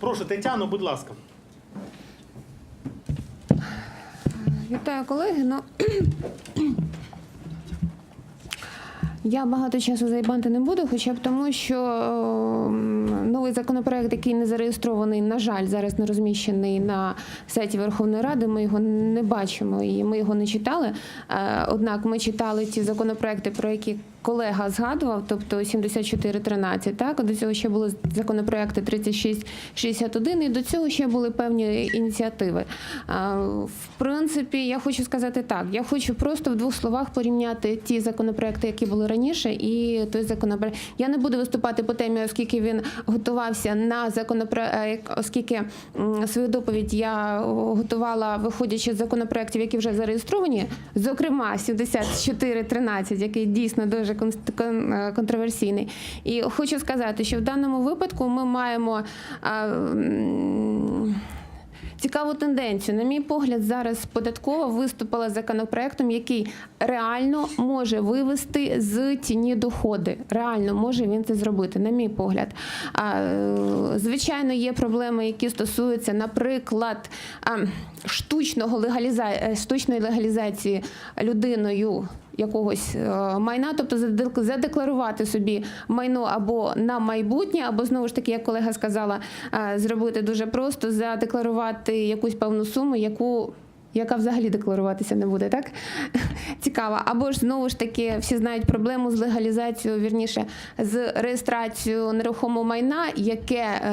Прошу, Тетяно, будь ласка. Вітаю, колеги. Ну, я багато часу займати не буду, хоча б тому, що новий законопроект, який не зареєстрований, на жаль, зараз не розміщений на сайті Верховної Ради. Ми його не бачимо і ми його не читали. Е, Однак ми читали ті законопроекти, про які колега згадував, тобто 7413, так до цього ще були законопроекти 3661, і до цього ще були певні ініціативи. В принципі, я хочу сказати так: я хочу просто в двох словах порівняти ті законопроекти, які були раніше, і той законопроект. Я не буду виступати по темі, оскільки він готувався на законопроект, оскільки свою доповідь я готувала, виходячи з законопроектів, які вже зареєстровані, зокрема 7413, який дійсно дуже е, контроверсійний. І хочу сказати, що в даному випадку ми маємо. Цікаву тенденцію. На мій погляд, зараз податкова виступила законопроектом, який реально може вивести з тіні доходи. Реально може він це зробити, на мій погляд. Е, звичайно, є проблеми, які стосуються, наприклад, а, штучного легаліза... е, штучної легалізації людиною. Якогось е, майна, тобто задек- задекларувати собі майно або на майбутнє, або знову ж таки, як колега сказала, е, зробити дуже просто задекларувати якусь певну суму, яку. Яка взагалі декларуватися не буде, так? Цікаво. Або ж знову ж таки всі знають проблему з легалізацією, вірніше, з реєстрацією нерухомого майна, яке е,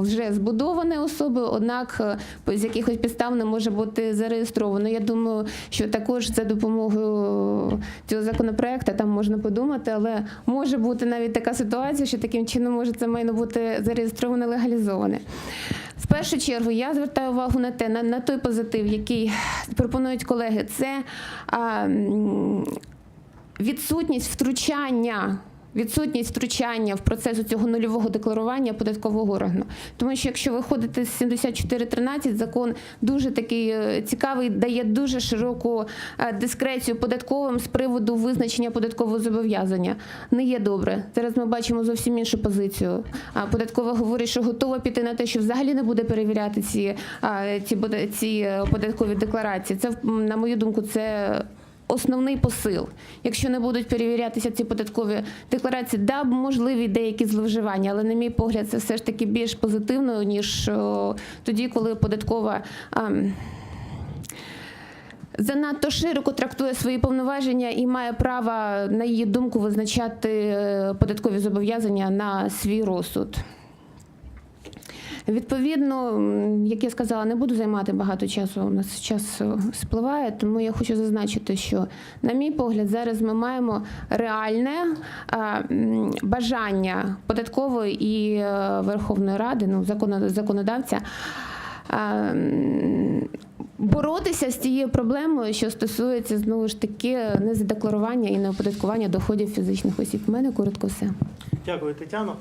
вже збудоване особою, однак е, з якихось підстав не може бути зареєстровано. Я думаю, що також за допомогою цього законопроекту там можна подумати, але може бути навіть така ситуація, що таким чином може це майно бути зареєстроване, легалізоване. В першу чергу я звертаю увагу на те, на, на той позитив, який пропонують колеги, це а, відсутність втручання. Відсутність втручання в процес цього нульового декларування податкового органу. Тому що якщо виходити з 74.13, закон дуже такий е, цікавий, дає дуже широку е, дискрецію податковим з приводу визначення податкового зобов'язання. Не є добре. Зараз ми бачимо зовсім іншу позицію. А Податкова говорить, що готова піти на те, що взагалі не буде перевіряти ці, ці, ці е, податкові декларації. Це, на мою думку, це основний посил. Якщо не будуть перевірятися ці податкові декларації, да, можливі деякі зловживання, але на мій погляд, це все ж таки більш позитивно, ніж тоді, коли податкова. ам, Занадто широко трактує свої повноваження і має право, на її думку, визначати е, податкові зобов'язання на свій розсуд. Відповідно, як я сказала, не буду займати багато часу. У нас час е, спливає, тому я хочу зазначити, що, на мій погляд, зараз ми маємо реальне а, бажання податкової і е, Верховної Ради, ну законо- законодавця. Боротися з тією проблемою, що стосується знову ж таки незадекларування і неоподаткування доходів фізичних осіб. У мене коротко все. Дякую, Тетяно.